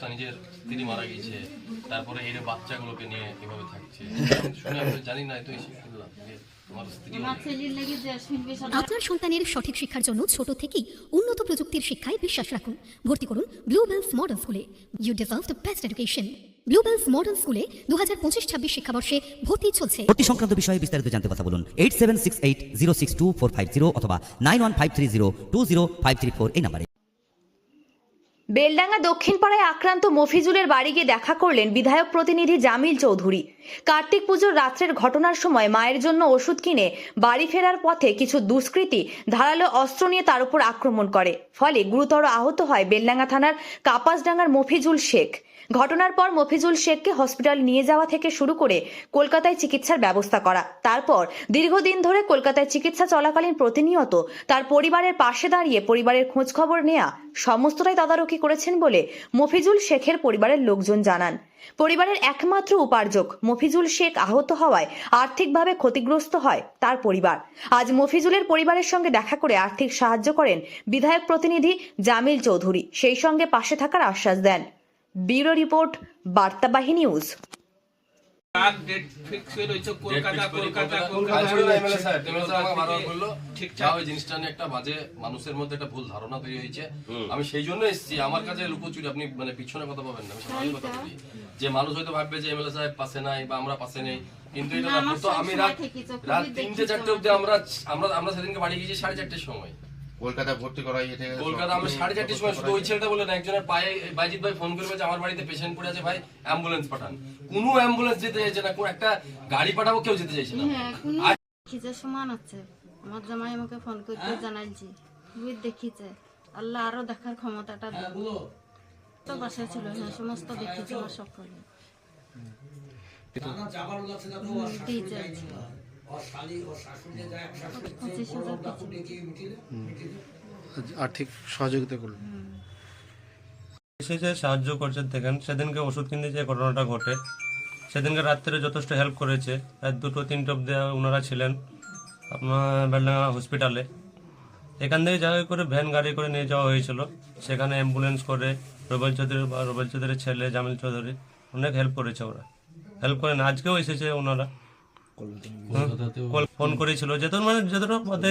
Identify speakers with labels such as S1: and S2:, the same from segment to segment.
S1: অবস্থা নিজের স্ত্রী মারা গেছে তারপরে এই বাচ্চাগুলোকে নিয়ে কীভাবে থাকছে। শুনে আমি জানি না তো এসে শুনলাম
S2: আপনার সন্তানের সঠিক শিক্ষার জন্য ছোট থেকেই উন্নত প্রযুক্তির শিক্ষায় বিশ্বাস রাখুন। ভর্তি করুন ব্লুবেলস মডেল স্কুলে you deserve the best education Bluebells Model স্কুলে দু হাজার পঁচিশ ছাব্বিশ শিক্ষাবর্ষে ভর্তি চলছে।
S3: ভর্তি সংক্রান্ত বিষয়ে বিস্তারিত জানতে কথা বলুন eight seven six eight zero six two four five zero অথবা nine one five three zero two zero five three four এই নাম্বারে।
S4: বেলডাঙ্গা দক্ষিণপাড়ায় আক্রান্ত মফিজুলের বাড়ি গিয়ে দেখা করলেন বিধায়ক প্রতিনিধি জামিল চৌধুরী। কার্তিক পুজোর রাত্রের ঘটনার সময় মায়ের জন্য ওষুধ কিনে বাড়ি ফেরার পথে কিছু দুষ্কৃতী ধারালো অস্ত্র নিয়ে তার উপর আক্রমণ করে। ফলে গুরুতর আহত হয় বেলডাঙ্গা থানার কাপাসডাঙ্গার মফিজুল শেখ। ঘটনার পর মফিজুল শেখকে হসপিটাল নিয়ে যাওয়া থেকে শুরু করে কলকাতায় চিকিৎসার ব্যবস্থা করা। তারপর দীর্ঘদিন ধরে কলকাতায় চিকিৎসা চলাকালীন প্রতিনিয়ত তার পরিবারের পাশে দাঁড়িয়ে পরিবারের খোঁজ খবর নেয়া সমস্তটাই তদারকি করেছেন বলে মফিজুল শেখের পরিবারের লোকজন জানান। পরিবারের একমাত্র উপার্জক মফিজুল শেখ আহত হওয়ায় আর্থিকভাবে ক্ষতিগ্রস্ত হয় তার পরিবার। আজ মফিজুলের পরিবারের সঙ্গে দেখা করে আর্থিক সাহায্য করেন বিধায়ক প্রতিনিধি জামিল চৌধুরী। সেই সঙ্গে পাশে থাকার আশ্বাস দেন। Bureau report, Bartabahi news.
S1: মানুষের মধ্যে একটা ভুল ধারণা তৈরি হয়েছে। আমি সেই জন্য এসেছি আমার কাছে লুকোচুরি আপনি মানে পিছনে কথা পাবেন না আমি কথা বলি। যে মানুষ হয়তো ভাববে যে এমএলএ সাহেব পাশে নাই বা আমরা পাশে নেই কিন্তু এটা
S5: না, আমার
S1: তো আমি রাত রাত তিনটে চারটে অব্দি আমরা আমরা আমরা সেদিনকে বাড়ি গিয়েছি সাড়ে চারটের সময়।
S6: কলকাতা ভর্তি করা হয়েছে
S1: কলকাতা আমরা সাড়ে চারটের সময় শুধু ওই ছেলেটা বলে না একজনের পায়ে বাইজিৎ ভাই ফোন করবে যে আমার বাড়িতে পেশেন্ট পড়ে আছে ভাই অ্যাম্বুলেন্স পাঠান। কোনো অ্যাম্বুলেন্স যেতে চাইছে না কোনো একটা গাড়ি পাঠাবো কেউ যেতে চাইছে না।
S5: হ্যাঁ
S1: আর
S5: খিজে সমান আছে। আমার জামাই আমাকে ফোন করতে জানাইছি তুই দেখিছে আল্লাহ আরও দেখার ক্ষমতাটা দেবে তো বাসায় ছিল হ্যাঁ সমস্ত দেখিছে আমার সকলে। হুম, দিয়েছে। হাজার দিয়েছে।
S7: আর্থিক সহযোগিতা করল
S8: এসেছে সাহায্য করছে দেখেন সেদিনকে ওষুধ কিনতে যে ঘটনাটা ঘটে সেদিনকে রাত্রে যথেষ্ট হেল্প করেছে। রাত দুটো তিনটে অব্দি ওনারা ছিলেন আপনার বেলডাঙ্গা হসপিটালে এখান থেকে জায়গায় করে ভ্যান গাড়ি করে নিয়ে যাওয়া হয়েছিল। সেখানে অ্যাম্বুলেন্স করে রুবেল চৌধুরী বা রুবেল চৌধুরীর ছেলে জামিল চৌধুরী অনেক হেল্প করেছে ওরা। হেল্প করেন আজকেও এসেছে ওনারা। ফোন করেছিল। যেহেতু মানে যতটা পথে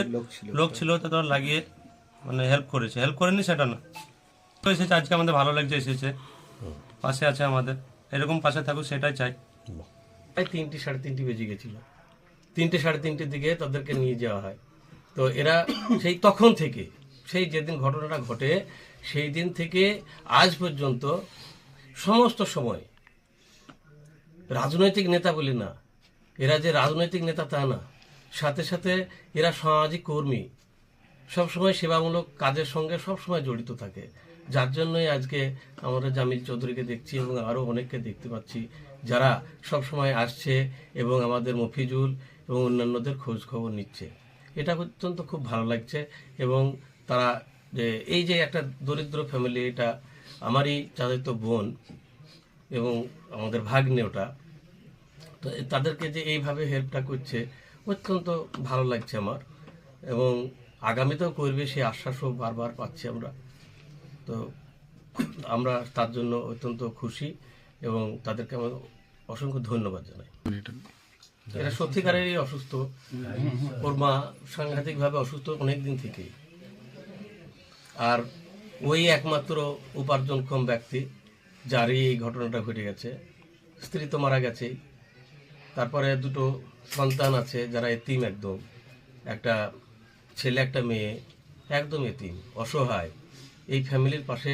S8: লোক ছিল ততটা লাগিয়ে মানে হেল্প করেছে। হেল্প করেনি সেটা না। তো এসেছে আজকে আমাদের ভালো লাগছে এসেছে। পাশে আছে আমাদের। এরকম পাশে থাকুক সেটাই চাই।
S9: প্রায় তিনটে সাড়ে তিনটে বেজে গেছিল। তিনটে সাড়ে তিনটের দিকে তাদেরকে নিয়ে যাওয়া হয়। তো এরা সেই তখন থেকে সেই যেদিন ঘটনাটা ঘটে সেই দিন থেকে আজ পর্যন্ত সমস্ত সময় রাজনৈতিক নেতা বলি না এরা যে রাজনৈতিক নেতা তা না। সাথে সাথে এরা সামাজিক কর্মী। সবসময় সেবামূলক কাজের সঙ্গে সবসময় জড়িত থাকে। যার জন্যই আজকে আমরা জামিল চৌধুরীকে দেখছি এবং আরও অনেককে দেখতে পাচ্ছি যারা সবসময় আসছে এবং আমাদের মফিজুল এবং অন্যান্যদের খোঁজ খবর নিচ্ছে। এটা অত্যন্ত খুব ভালো লাগছে এবং তারা যে এই যে একটা দরিদ্র ফ্যামিলি এটা আমারই চাচাতো বোন এবং আমাদের ভাগ্নে ওটা। তো তাদেরকে যে এইভাবে হেল্পটা করছে, অত্যন্ত ভালো লাগছে আমার। এবং আগামীতেও করবে সেই আশ্বাসও বারবার পাচ্ছি আমরা। তো আমরা তার জন্য অত্যন্ত খুশি এবং তাদেরকে আমার অসংখ্য ধন্যবাদ জানাই। এরা সত্যিকারেরই অসুস্থ। ওর মা সাংঘাতিকভাবে অসুস্থ অনেক দিন থেকেই। আর ওই একমাত্র উপার্জনক্ষম ব্যক্তি, যারই এই ঘটনাটা ঘটে গেছে, স্ত্রী তো মারা গেছেই। তারপরে দুটো সন্তান আছে, যারা এতিম একদম। একটা ছেলে, একটা মেয়ে, একদম এতিম, অসহায়। এই ফ্যামিলির পাশে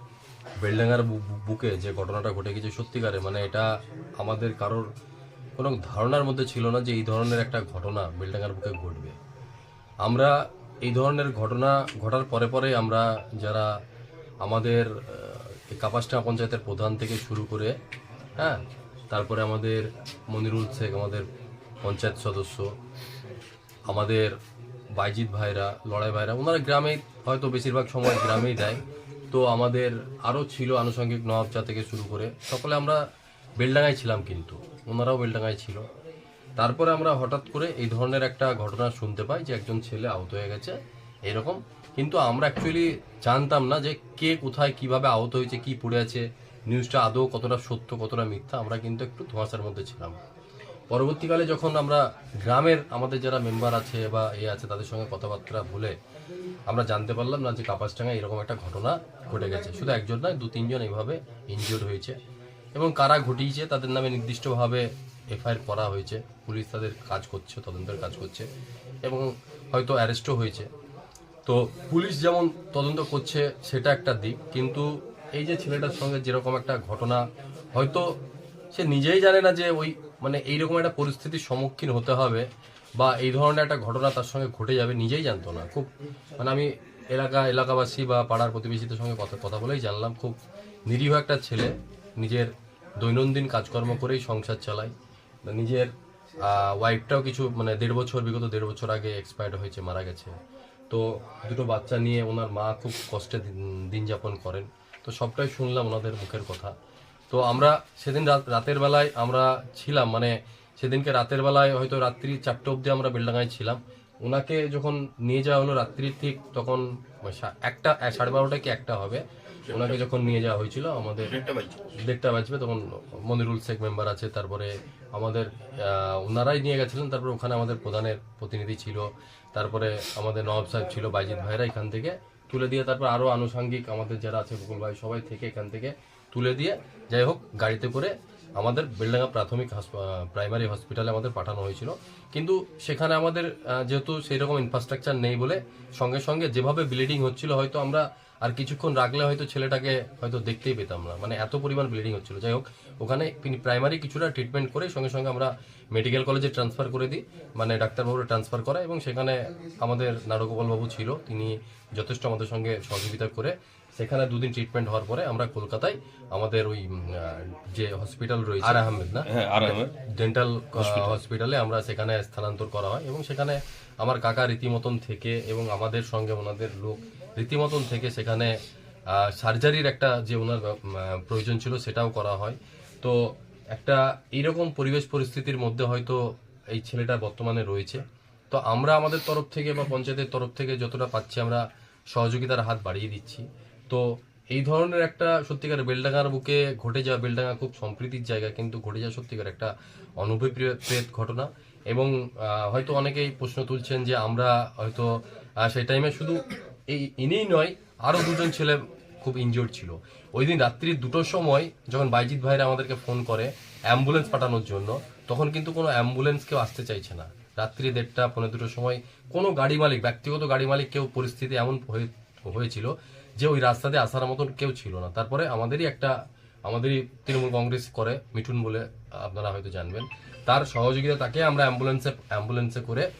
S1: বেলডাঙ্গার বুকে যে ঘটনাটা ঘটে গেছে সত্যিকারে মানে এটা আমাদের কারোর কোনো ধারণার মধ্যে ছিল না যে এই ধরনের একটা ঘটনা বেলডাঙ্গার বুকে ঘটবে। আমরা এই ধরনের ঘটনা ঘটার পরে পরে আমরা যারা আমাদের কাপাসটা পঞ্চায়েতের প্রধান থেকে শুরু করে হ্যাঁ তারপরে আমাদের মনিরুল শেখ, আমাদের পঞ্চায়েত সদস্য, আমাদের বাইজিৎ ভাইরা, লড়াই ভাইরা, ওনারা গ্রামেই হয়তো বেশিরভাগ সময় গ্রামেই দেয়। তো আমাদের আরও ছিল আনুষঙ্গিক নবাবচা থেকে শুরু করে। সকলে আমরা বেলডাঙায় ছিলাম কিন্তু, ওনারাও বেলডাঙায় ছিল। তারপরে আমরা হঠাৎ করে এই ধরনের একটা ঘটনা শুনতে পাই যে একজন ছেলে আহত হয়ে গেছে, এরকম। কিন্তু আমরা অ্যাকচুয়ালি জানতাম না যে কে কোথায়, কীভাবে আহত হয়েছে, কি পড়ে আছে। নিউজটা আদৌ কতটা সত্য, কতটা মিথ্যা, আমরা কিন্তু একটু ধোঁয়াশার মধ্যে ছিলাম। পরবর্তীকালে যখন আমরা গ্রামের আমাদের যারা মেম্বার আছে বা এ আছে, তাদের সঙ্গে কথাবার্তা বলে আমরা জানতে পারলাম না যে কাপাসটাঙ্গায় এরকম একটা ঘটনা ঘটে গেছে। শুধু একজন নয় দু তিনজন এইভাবে ইনজিওর্ড হয়েছে। এবং কারা ঘটিয়েছে তাদের নামে নির্দিষ্টভাবে এফআইআর করা হয়েছে। পুলিশ তাদের কাজ করছে তদন্তের কাজ করছে এবং হয়তো অ্যারেস্টও হয়েছে। তো পুলিশ যেমন তদন্ত করছে সেটা একটা দিক। কিন্তু এই যে ছেলেটার সঙ্গে যেরকম একটা ঘটনা হয়তো সে নিজেই জানে না যে ওই মানে এইরকম একটা পরিস্থিতির সম্মুখীন হতে হবে। বা এই ধরনের একটা ঘটনা তার সঙ্গে ঘটে যাবে নিজেই জানতো না। খুব মানে আমি এলাকা, এলাকাবাসী বা পাড়ার প্রতিবেশীদের সঙ্গে কথা কথা বলেই জানলাম। খুব নিরীহ একটা ছেলে, নিজের দৈনন্দিন কাজকর্ম করেই সংসার চালায়। নিজের ওয়াইফটাও কিছু মানে দেড় বছর, বিগত দেড় বছর আগে এক্সপায়ার্ড হয়েছে, মারা গেছে। তো দুটো বাচ্চা নিয়ে ওনার মা খুব কষ্টে দিন- যাপন করেন। তো সবটাই শুনলাম ওনাদের মুখের কথা। তো আমরা সেদিন রাত- রাতের বেলায় আমরা ছিলাম মানে সেদিনকে রাতের বেলায় হয়তো রাত্রি চারটে অবধি আমরা বেলডাঙায় ছিলাম। ওনাকে যখন নিয়ে যাওয়া হলো রাত্রির ঠিক তখন সা- একটা সাড়ে বারোটা কি একটা হবে ওনাকে যখন নিয়ে যাওয়া হয়েছিল আমাদের দেড়টা বাজবে তখন মনিরুল শেখ মেম্বার আছে তারপরে আমাদের ওনারাই নিয়ে গেছিলেন তারপরে ওখানে আমাদের প্রধানের প্রতিনিধি ছিল তারপরে আমাদের নবাব সাহেব ছিল বাইজিৎ ভাইরা এখান থেকে তুলে দিয়ে তারপর আরও আনুষঙ্গিক আমাদের যারা আছে বকুল ভাই সবাই থেকে এখান থেকে তুলে দিয়ে যাই হোক গাড়িতে করে আমাদের বেলডাঙ্গা প্রাথমিক প্রাইমারি হসপিটালে আমাদের পাঠানো হয়েছিল। কিন্তু সেখানে আমাদের যেহেতু সেই রকম ইনফ্রাস্ট্রাকচার নেই বলে সঙ্গে সঙ্গে যেভাবে ব্লিডিং হচ্ছিল, হয়তো আমরা আর কিছুক্ষণ রাখলে হয়তো ছেলেটাকে হয়তো দেখতেই পেতাম না। মানে এত পরিমাণ ব্লিডিং হচ্ছিল। যাই হোক ওখানে তিনি প্রাইমারি কিছুটা ট্রিটমেন্ট করে সঙ্গে সঙ্গে আমরা মেডিকেল কলেজে ট্রান্সফার করে দিই। মানে ডাক্তারবাবুরা ট্রান্সফার করা এবং সেখানে আমাদের নারগোপাল বাবু ছিল। তিনি যথেষ্ট আমাদের সঙ্গে সহযোগিতা করে সেখানে দুদিন ট্রিটমেন্ট হওয়ার পরে আমরা কলকাতায় আমাদের ওই যে হসপিটাল রয়েছে। আর আহমেদ না? ডেন্টাল হসপিটালে আমরা সেখানে স্থানান্তর করা হয় এবং সেখানে আমার কাকা রীতিমতন থেকে এবং আমাদের সঙ্গে ওনাদের লোক রীতিমতন থেকে সেখানে সার্জারির একটা যে ওনার প্রয়োজন ছিল সেটাও করা হয়। তো একটা এইরকম পরিবেশ পরিস্থিতির মধ্যে হয়তো এই ছেলেটা বর্তমানে রয়েছে। তো আমরা আমাদের তরফ থেকে বা পঞ্চায়েতের তরফ থেকে যতটা পাচ্ছি আমরা সহযোগিতার হাত বাড়িয়ে দিচ্ছি। তো এই ধরনের একটা সত্যিকার বেলডাঙ্গার বুকে ঘটে যাওয়া, বেলডাঙ্গা খুব সম্প্রীতির জায়গা, কিন্তু ঘটে যাওয়া সত্যিকার একটা অনভিপ্রেত ঘটনা। এবং হয়তো অনেকেই প্রশ্ন তুলছেন যে আমরা হয়তো সেই টাইমে শুধু এই ইনিই নয় আরও দুজন ছেলে খুব ইনজিওর্ড ছিল। ওই দিন রাত্রি দুটোর সময় যখন বাইজিৎ ভাইরা আমাদেরকে ফোন করে অ্যাম্বুলেন্স পাঠানোর জন্য, তখন কিন্তু কোনো অ্যাম্বুলেন্স কেউ আসতে চাইছে না। রাত্রি দেড়টা পনেরো দুটোর সময় কোনো গাড়ি মালিক, ব্যক্তিগত গাড়ি মালিক কেউ পরিস্থিতি এমন হয়ে- হয়েছিল যে ওই রাস্তাতে আসার মতন কেউ ছিল না। তারপরে আমাদেরই একটা, আমাদেরই তৃণমূল কংগ্রেস করে, মিঠুন বলে আপনারা হয়তো জানবেন। তার সহযোগিতা তাকে আমরা অ্যাম্বুলেন্সে অ্যাম্বুলেন্সে করে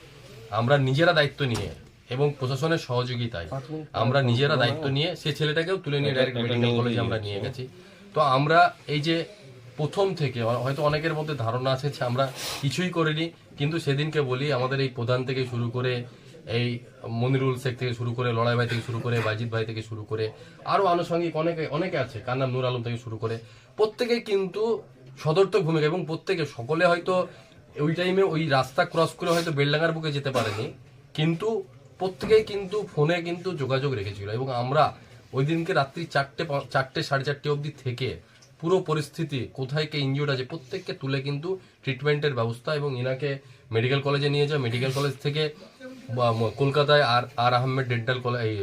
S1: আমরা নিজেরা দায়িত্ব নিয়ে এবং প্রশাসনের সহযোগিতায়। আমরা নিজেরা দায়িত্ব নিয়ে সে ছেলেটাকেও তুলে নিয়ে ডাইরেক্ট মেডিকেল কলেজে আমরা নিয়ে গেছি। তো আমরা এই যে প্রথম থেকে হয়তো অনেকের মধ্যে ধারণা আছে যে আমরা কিছুই করিনি কিন্তু সেদিনকে বলি আমাদের এই প্রধান থেকে শুরু করে এই মনিরুল শেখ থেকে শুরু করে লড়াই ভাই থেকে শুরু করে বাজিদ ভাই থেকে শুরু করে আরও আনুষঙ্গিক অনেকে অনেকে আছে কার নাম নূর আলম থেকে শুরু করে। প্রত্যেকেই কিন্তু সদর্থক ভূমিকা এবং প্রত্যেকে সকলে হয়তো ওই টাইমে ওই রাস্তা ক্রস করে হয়তো বেলডাঙ্গার বুকে যেতে পারেনি কিন্তু প্রত্যেকেই কিন্তু ফোনে কিন্তু যোগাযোগ রেখেছিল এবং আমরা ওই দিনকে রাত্রি চারটে চারটে সাড়ে চারটে অবধি থেকে পুরো পরিস্থিতি কোথায় কে ইনজিওর আছে প্রত্যেককে তুলে কিন্তু ট্রিটমেন্টের ব্যবস্থা এবং ইনাকে মেডিকেল কলেজে নিয়ে যাওয়া মেডিকেল কলেজ থেকে কলকাতায় আর আর আহমেদ ডেন্টাল কলেজ এই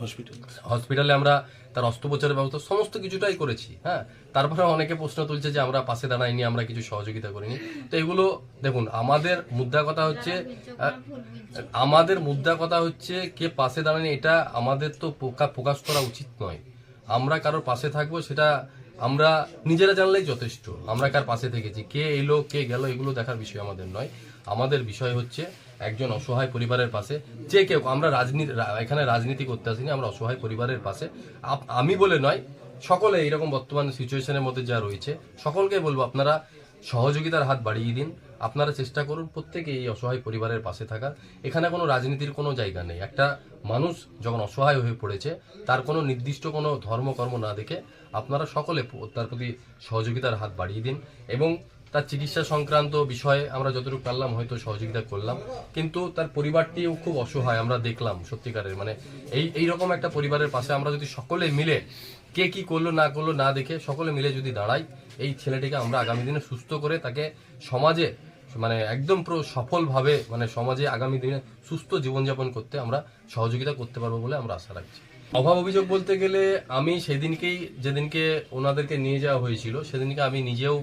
S1: হসপিটাল হসপিটালে আমরা তার অস্ত্রোপচারের ব্যবস্থা সমস্ত কিছুটাই করেছি হ্যাঁ? তারপরে অনেকে প্রশ্ন তুলছে যে আমরা পাশে দাঁড়াইনি আমরা কিছু সহযোগিতা করিনি। তো এগুলো দেখুন আমাদের মুদ্রা কথা হচ্ছে আমাদের মুদ্রা কথা হচ্ছে কে পাশে দাঁড়ায়নি এটা আমাদের তো প্রকা- প্রকাশ করা উচিত নয়। আমরা কারোর পাশে থাকব সেটা আমরা নিজেরা জানলেই যথেষ্ট। আমরা কার পাশে থেকেছি? কে এলো কে গেল এগুলো দেখার বিষয় আমাদের নয়। আমাদের বিষয় হচ্ছে একজন অসহায় পরিবারের পাশে। যে কেউ, আমরা রাজনীতি এখানে রাজনীতি করতে আসিনি, আমরা অসহায় পরিবারের পাশে। আমি বলে নয়, সকলে এইরকম বর্তমান সিচুয়েশনের মধ্যে যা রয়েছে, সকলকে বলব আপনারা সহযোগিতার হাত বাড়িয়ে দিন। আপনারা চেষ্টা করুন প্রত্যেকে এই অসহায় পরিবারের পাশে থাকার। এখানে কোনো রাজনীতির কোনো জায়গা নেই। একটা মানুষ যখন অসহায় হয়ে পড়েছে, তার কোনো নির্দিষ্ট কোনো ধর্মকর্ম না দেখে আপনারা সকলে তার প্রতি সহযোগিতার হাত বাড়িয়ে দিন এবং তার চিকিৎসা সংক্রান্ত বিষয়ে আমরা যতটুকু পারলাম হয়তো সহযোগিতা করলাম। কিন্তু তার পরিবারটিও খুব অসহায়, আমরা দেখলাম সত্যিকারের। মানে এই এই রকম একটা পরিবারের পাশে আমরা যদি সকলে মিলে কে কি করল, না করল, না দেখে সকলে মিলে যদি দাঁড়াই, এই ছেলেটিকে আমরা আগামী দিনে সুস্থ করে তাকে সমাজে মানে একদম পুরো সফলভাবে মানে সমাজে আগামী দিনে সুস্থ জীবনযাপন করতে আমরা সহযোগিতা করতে পারব বলে আমরা আশা রাখছি। অভাব অভিযোগ বলতে গেলে আমি সেদিনকেই, যেদিনকে ওনাদেরকে নিয়ে যাওয়া হয়েছিল, সেদিনকে আমি নিজেও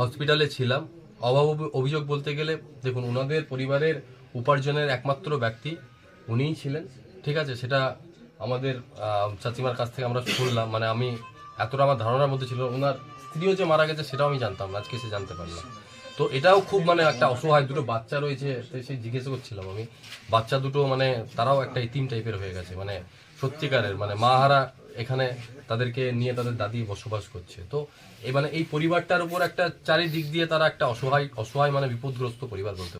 S1: হসপিটালে ছিলাম। অভাব অভিযোগ বলতে গেলে, দেখুন ওনাদের পরিবারের উপার্জনের একমাত্র ব্যক্তি উনিই ছিলেন, ঠিক আছে? সেটা আমাদের চাচিমার কাছ থেকে আমরা শুনলাম। মানে আমি এতটা আমার ধারণার মধ্যে ছিল ওনার স্ত্রীও যে মারা গেছে, সেটাও আমি জানতাম না। আজকে সে জানতে পারলাম। তো এটাও খুব মানে একটা অসহায় দুটো বাচ্চা রয়েছে সেই জিজ্ঞেস করছিলাম আমি। বাচ্চা দুটো মানে তারাও একটা ইতিম টাইপের হয়ে গেছে। মানে সত্যিকারের মানে মাহারা এখানে তাদেরকে নিয়ে তাদের দাদি বসবাস করছে। তো এই মানে এই পরিবারটার উপর একটা চারিদিক দিয়ে তারা একটা অসহায় অসহায় মানে বিপদগ্রস্ত পরিবার বলতে